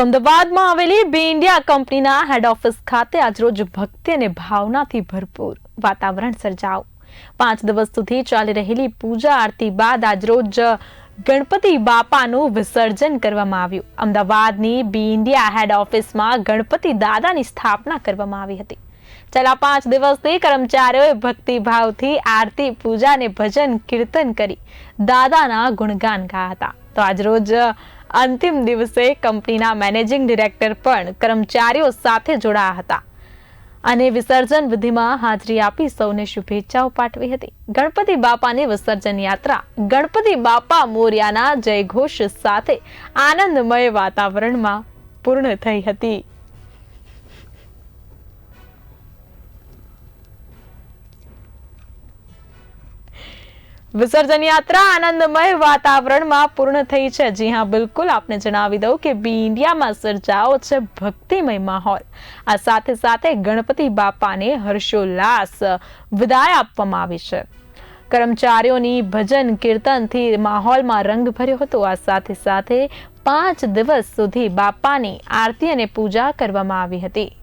તો અમદાવાદમાં આવેલી બી ઇન્ડિયા કંપનીના હેડ ઓફિસ ખાતે આજરોજ ભક્તિ અને ભાવનાથી ભરપૂર વાતાવરણ સર્જાવ પાંચ દિવસ સુધી ચાલી રહેલી પૂજા આરતી બાદ આજરોજ ગણપતિ બાપાનું વિસર્જન કરવામાં આવ્યું. અમદાવાદની બી ઇન્ડિયા હેડ ઓફિસમાં ગણપતિ દાદાની સ્થાપના કરવામાં આવી હતી. છેલ્લા પાંચ દિવસથી કર્મચારીઓએ ભક્તિભાવથી આરતી, પૂજા અને ભજન, કીર્તન કરી દાદાના ગુણગાન ગાયા હતા. તો આજરોજ અંતિમ દિવસે કંપનીના મેનેજિંગ ડિરેક્ટર પણ કર્મચારીઓ સાથે જોડાયા હતા. અને વિસર્જન વિધિમાં હાજરી આપી સૌને શુભેચ્છાઓ પાઠવી હતી. ગણપતિ બાપાની વિસર્જન યાત્રા, ગણપતિ બાપા મોર્યાના જયઘોષ સાથે આનંદમય વાતાવરણમાં પૂર્ણ થઈ હતી. વિસર્જન યાત્રા આનંદમય વાતાવરણમાં પૂર્ણ થઈ છે. જી હા, બિલકુલ. આપને જણાવી દઉં કે બી ઇન્ડિયામાં સર્જાઓ છે ભક્તિમય માહોલ. આ સાથે સાથે ગણપતિ બાપાને હર્ષોલ્લાસ વિદાય આપવામાં આવી છે. કર્મચારીઓની ભજન કીર્તનથી માહોલમાં રંગ ભર્યો હતો. આ સાથે સાથે પાંચ દિવસ સુધી બાપાની આરતી અને પૂજા કરવામાં આવી હતી.